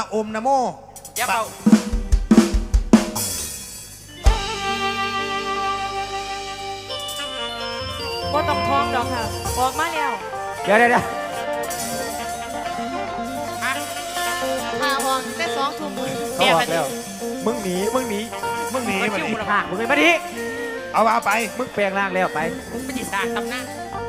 อาอมนะโมอย่าเป่าบ่ต้องท้องดอกค่ะบอกมาแล้วเดี๋ยวเดี๋ยวเดี๋ยวพาห้องแต่สองทุ่มเขาบอกแล้ว มึงหนี มึงหนี มึงหนีไม่มาคิวดิหรอกห่างมึงเลยมาดิเอาเอาไป มึงแปลงร่างแล้วไป มึงเป็นจีสร้างตำนานมา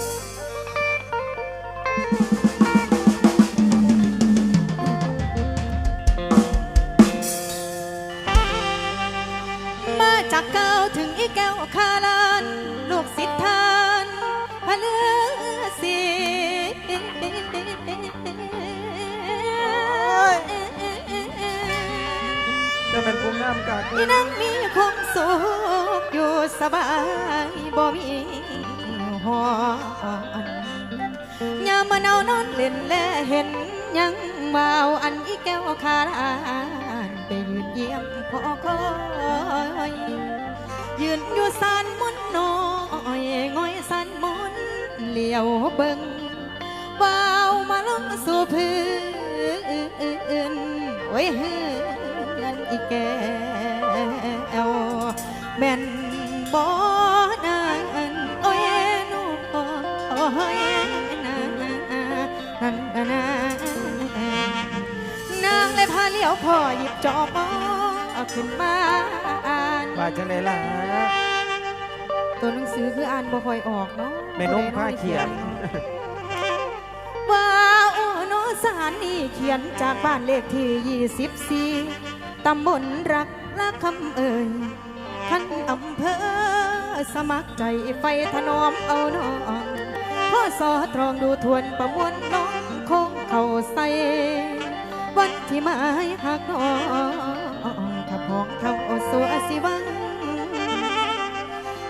แก้วคาลานลูกศิษย์ทานพะเลือสีจะเป็นผู้งามกาดอีนั่งมีความสุขอยู่สบายบ่มีหอนยามมาเนานอนเล่นและเห็นยังวาวอันอีแก้วคาลานไปยืนเยี่ยมพ่อคอย ยืนอยู่สันมุนน้อยง่อยสันมุนเหลียวเบิ่งวาวมาลงสู่พื้นโอ้ยเฮือนอีแก้วแม่นบ่นานโอ้ยนูโอ้ยนานนานางเลยพาเลี้ยวพ่อหยิบจอบเอาขึ้นมา จังไดล่ะตัวหนังสือคืออ่านบ่ค่อยออกเนาะแม่นมผ้าเขียนว้าวโนสารนี่เขียนจากบ้านเลขที่ 24 ตำบลรักละคำเอ่ยท่านอำเภอสมัครใจไฟถนอมเอาน้องพ่อสอตรองดูทวนประมวลน้องคงเข้าใส่วันที่หมายหักน้อง ถ้าพองเข้าสัวสิวัง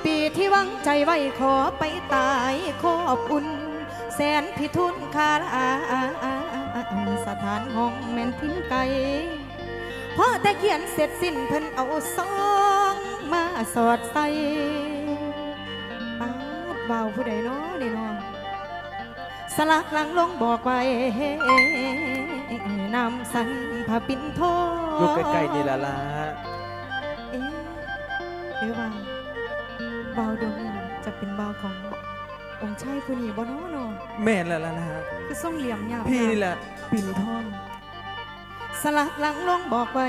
ปีที่วังใจไว้ขอไปตายขอบอุ่น แสนพิทุนคาราสถานห้องแม่นทิ้งไกลพอแต่เขียนเสร็จสิ้นเพิ่นเอาซองมาสอดใส่ปาดเบาผู้ใดเนาะนี่เนาะ สลักหลังลงบอกไว้นำสันผ้าปิ่นทองอยู่ใกล้ๆนี่ล่ะล่ะเอ๊ะหรือว่าเบาดวงนี้จะเป็นเบาขององค์ชายผู้นี้บ่เนาะเนาะแม่นล่ะล่ะล่ะคือส่งเหลี่ยมยาวพี่นี่แหละปิ่นทองสลักหลังลงบอกไว้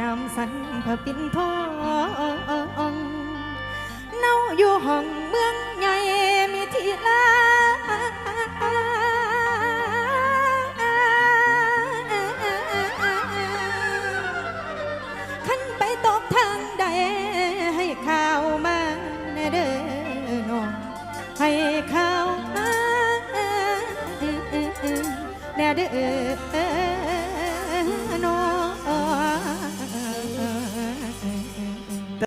นำสันพระปิ่นทองเน่าอยู่ห้องเมืองใหญ่มีที่ลา ให้เขาแน่เด้อน้อ